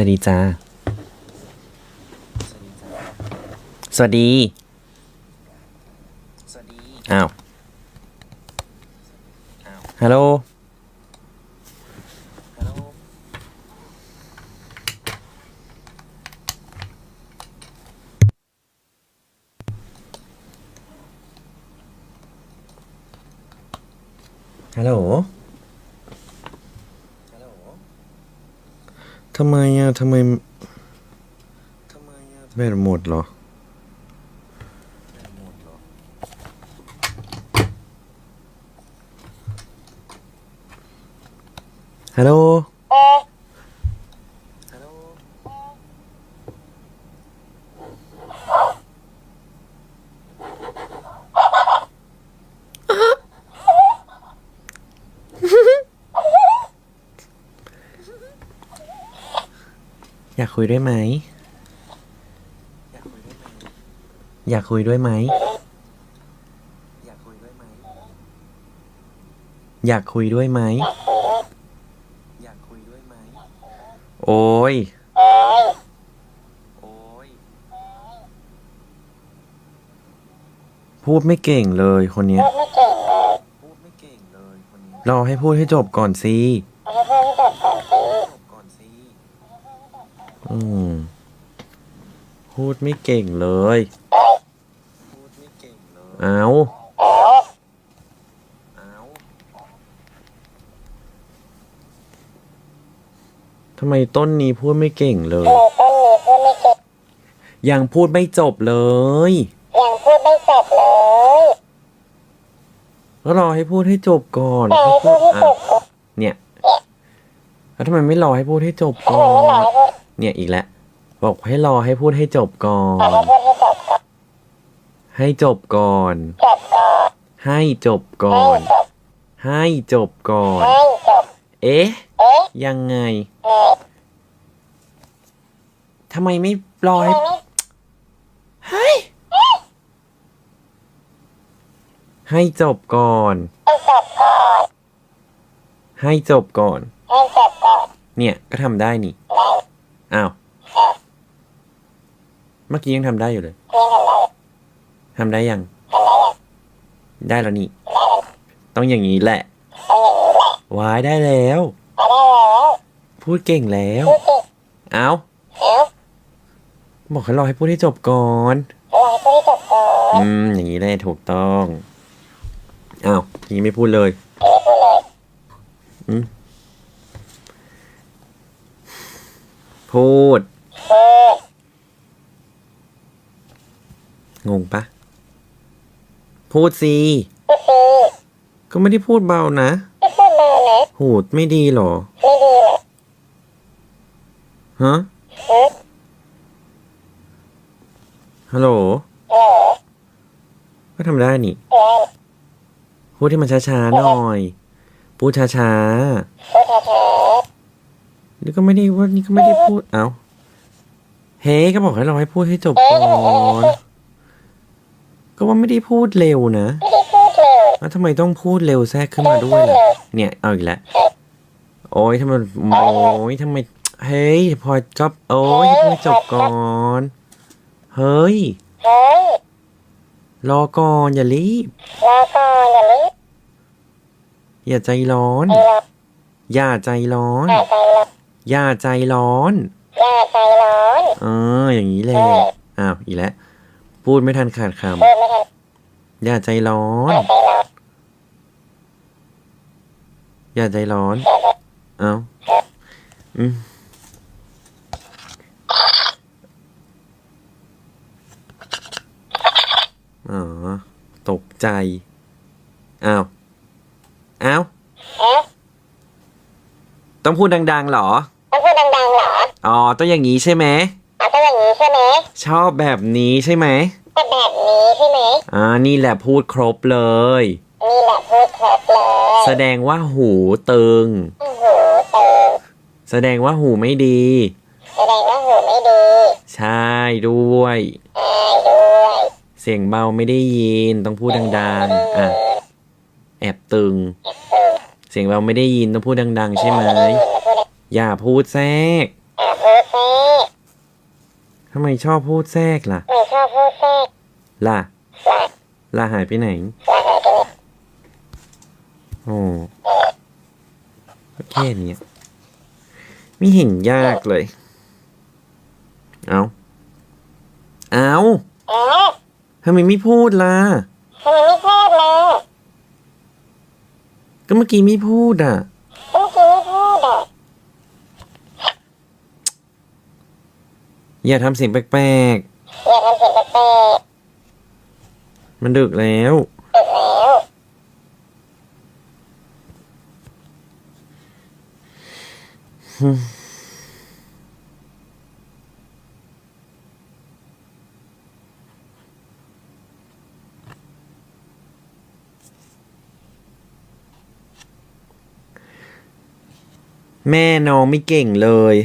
วัสดีจ้าสวัสดี อ้าว ฮัลโหล ฮัลโหล ทำไมอะทำไมแบตหมดเหรอฮัลโหล อยากคุยด้วยไหม อยากคุยด้วยไหม อยากคุยด้วยไหม อยากคุยด้วยไหม โอ้ยพูดไม่เก่งเลยคนเนี้ย รอให้พูดให้จบก่อนสิ อืมพูดไม่เก่งเลย เอาทำไมต้นนี้พูดไม่เก่งเลยต้นนี้พูดไม่เก่งยังพูดไม่จบเลย ยังพูดไม่จบเลยก็รอให้พูดให้จบก่อนแต่ให้ให้พูพูดดให้จอะบก่อนเนี่ย แล้วทำไมไม่รอให้พูดให้จบก่อทำไมไม่รอนให้พูด เนี่ยอีกแล้วบอกให้รอให้พูดให้จบก่อน ให้จบก่อน ให้จบก่อน ให้จบก่อนให้จบเอ๊ะ ยังไงทำไมไม่รอให้เฮ้ยให้จบก่อน ให้จบก่อนให้จบก่อนให้จบก่อนเนี่ย ก็ทำได้นี่ อ้าว เมื่อกี้ยังทำได้อยู่เลยเพียงอะไรทำได้ยังทำได้ยัง ได้แล้วนี่ ต้องอย่างนี้แหละเอาอย่างนี้แหละวายได้แล้วเอาได้แล้ว พูดเก่งแล้วพูดเก่งเอ้าเอ๊ะบอกให้รอให้พูดให้จบก่อนเอาให้พูดให้จบก่อนอืม อย่างนี้แหละถูกต้อง อ้าวอย่างนี้ไม่พูดเลยไม่พูดเลยอืม พูด งงปะ พูดสิก็ไม่ได้พูดเบานะไม่พูดเลยนะหูดไม่ดีหรอไม่ดีเฮะฮึฮัลโหล ก็ทำได้นี่ พูดให้มันช้าๆหน่อย พูดช้าพูดช้าๆ นี่ก็ไม่ได้ว่านี่ก็ไม่ได้พูด เอ้าเฮ้ก็บอกให้เราให้พูดให้จบๆเอ๊ะก่ก็บอกให้อนพูดก็ว่าไม่ได้พูดเร็วนะไม่ได้พูดเลยแล้วทำไมต้องพูดเร็วแทรกขึ้นมาด้วยล่ะ เนี่ย เอาอีกแล้ว โอ้ยทำไม โอ้ยทำไม เฮ้ย พอจบ โอ้ยให้พูดให้จบก่อนเฮ้ยเฮ้ย รอก่อนอย่ารีบ รอก่อนอย่ารีบ อย่าใจร้อนไอ้เราอย่าใจร้อนอ ย่าใจร้อนอย่าใจร้อนอย่าใจร้อนเอออย่างนี้เลยอ้าวอีกแล้วพูดไม่ทันขาดคพูดไม่ทันำอย่าใจร้อนอย่าใจร้อนอย่าใจร้อน เอาอืมอ๋อ ตกใจ อ้าว อ้าวเอ๊ะต้องพูดดังๆเหรอ ออ๋อต้องอย่างนี้ใช่ไหมเอาต้องอย่างนี้ใช่ไหมชอบแบบนี้ใช่ไหมก็แบบนี้ใช่ไหมอ่านี่แหละพูดครบเลยนี่แหละพูดครบเลยแสดงว่าหูตึงโอ้โหเติมแสดงว่าหูไม่ดีแสดงว่าหูไม่ดีใช่ด้วยใช่ด้วยเสียงเบาไม่ได้ยินต้องพูดดังๆอะแอบตึง เสียงเบาไม่ได้ยินต้องพูดดัง ๆ ใช่ไหมไม่ได้ยินมาพูดอย่าพูดแทรก อะพูดแทรกทำไมชอบพูดแทรกล่ะไม่ชอบพูดแทรกล่ะ ล่ะล่ะหายไปไหน ล่ะหายไปไหนโอ้ก็แค่เนี้ยไม่เห็นยากเลย เอาเอาเอ๊ะทำไมไม่พูดล่ะ ทำไมไม่พูดล่ะก็เมื่อกี้ไม่พูดอะ เมื่อกี้ไม่พูดอะ อย่าทำเสียงแปลกอย่าทำเสียงแปลกๆ มันดึกแล้ว ๆดึกแล้วแม่น้องไม่เก่งเลย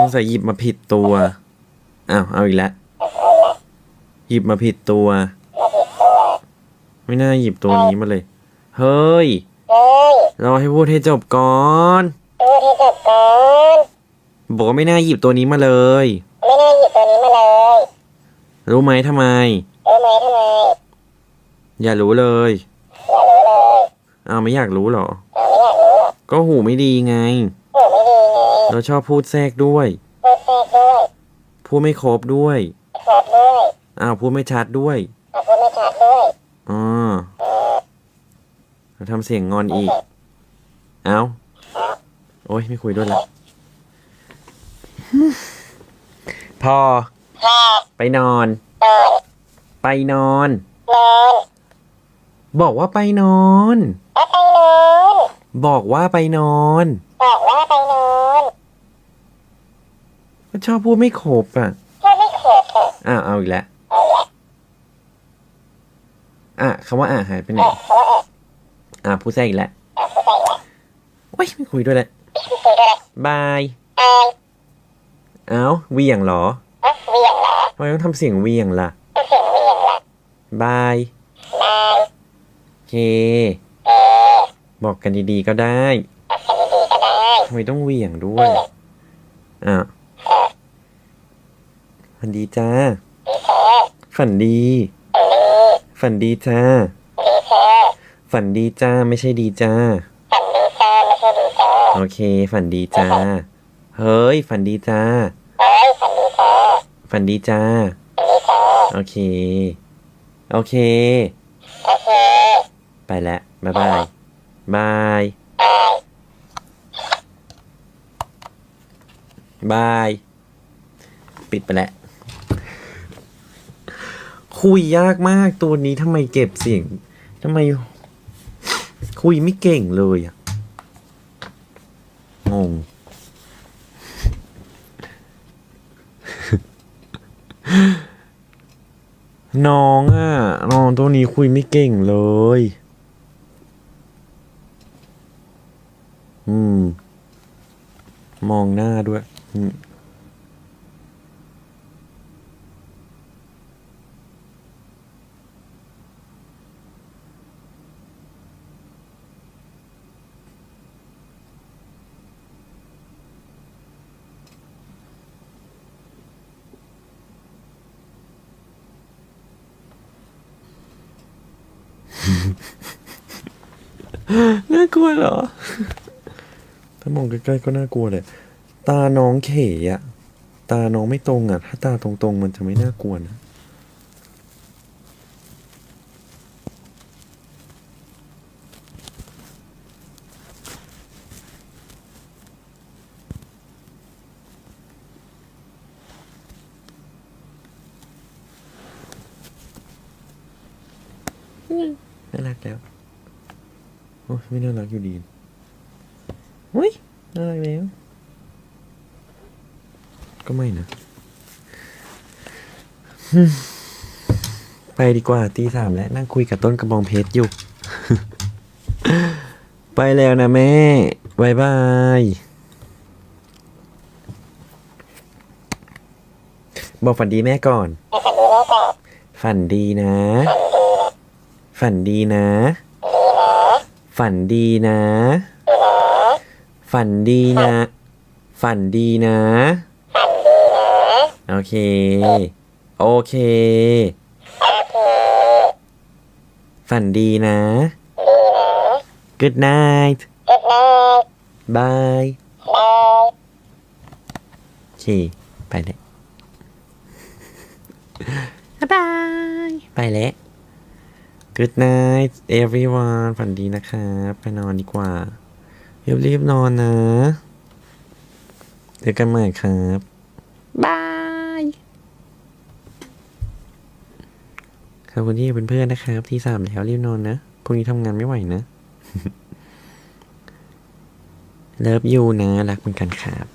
สงสัยหยิบมาผิดตัวอ้าวเอาอีกแล้วหยิบมาผิดตัวมาผิดตัวไม่น่าหยิบตัวนี้มาเลย เฮ้ยเฮ้ยรอให้พูดให้จบก่อนพูดให้จบก่อนบอกว่าไม่น่าหยิบตัวนี้มาเลย ไม่น่าหยิบตัวนี้มาเลย รู้ไหมทำไมรู้ไหมทำไม อย่ารู้เลยอย่ารู้เลยอ้าวไม่อยากรู้เหรอเราไม่อยากรู้หรอกก็หูไม่ดีไงโอ้ไม่ดีไง เราชอบพูดแทรกด้วย พูดแทรกด้วย พูดไม่ครบด้วยครบด้วยอ้าวพูดไม่ชัดด้วยเอาพูดไม่ชัดด้วยอ๋อเราทำเสียงงอนอีก เอาโอ้ยไม่คุยด้วยละพอ พอไปนอน นอนไปนอน นอนบอกว่าไปนอนแล้วไปนอน บอกว่าไปนอน บอกว่าไปนอน ก็ชอบพูดไม่ครบอะพูดไม่ครบอะอ้าวเอาอีกแล้วเอาละอะคำว่าอะหายไปไหนเอ๊ะเขาว่าเอ๊ะอะพูดแทรกอีกแล้วเอาพูดไปละโอ้ยไม่คุยด้วยละคุยด้วยละบายอายเอ้าเหวียงเหรอเอ๊ะเวียงเหรอทำไมต้องทำเสียงเหวียงล่ะก็เสียงเวียงละบายบายโอเคเอ๊ะบอกกันดีๆก็ได้เอาแค่ดีๆก็ได้ทำไมต้องเหวี่ยงด้วยอะ ฝันดีจ้าดีแท้ฝันดีดีฝันดีจ้าดีแท้ฝันดีจ้าไม่ใช่ดีจ้า ฝันดีจ้าไม่ใช่ดีจ้า โอเค ฝันดีจ้า เฮ้ย ฝันดีจ้าเอ้ยฝันดีจ้าฝันดีจ้าฝันดีจ้าโอเคโอเค โอเค ไปแล้วบ๊ายบายบายบายบายปิดไปแล้ว คุยยากมากตัวนี้ทำไมเก็บเสียงทำไม คุยไม่เก่งเลยอะงง น้องอะน้องตัวนี้คุยไม่เก่งเลย อืม มองหน้าด้วย อืม น่ากลัวเหรอ ถ้ามองใกล้ๆก็น่ากลัวเลย ตาน้องเขยอะตาน้องไม่ตรงอะถ้าตาตรงๆ มันจะไม่น่ากลัวนะน่ารักแล้ว โอ้ยไม่น่ารักอยู่ดีอุ้ยน่ารักแล้ว ก็ไม่นะฮึ่มไปดีกว่าตีสามแล้ว นั่งคุยกับต้นกระบองเพชรอยู่ ไปแล้วนะแม่บายบายบอกฝันดีแม่ก่อนให้ฝันดีแม่ก่อนฝันดีนะ ฝันดีนะฝันดีนะ ฝันดีนะ ฝันดีนะ ฝันดีนะ โอเค โอเคโอเคฝันดีนะดีนะ Good night เอ็ดไนท์ bye บายโอเค ไปเลย บ๊ายบาย ไปแล้ว Good night everyone ฝันดีนะครับไปนอนดีกว่ารีบรีบๆนอนนะเจอกันใหม่ครับบายขอบคุณที่เป็นเพื่อนนะครับ ที่สามแล้วรีบนอนนะพรุ่งนี้ทำงานไม่ไหวนะเลิฟยูนะ รักเหมือนกันครับ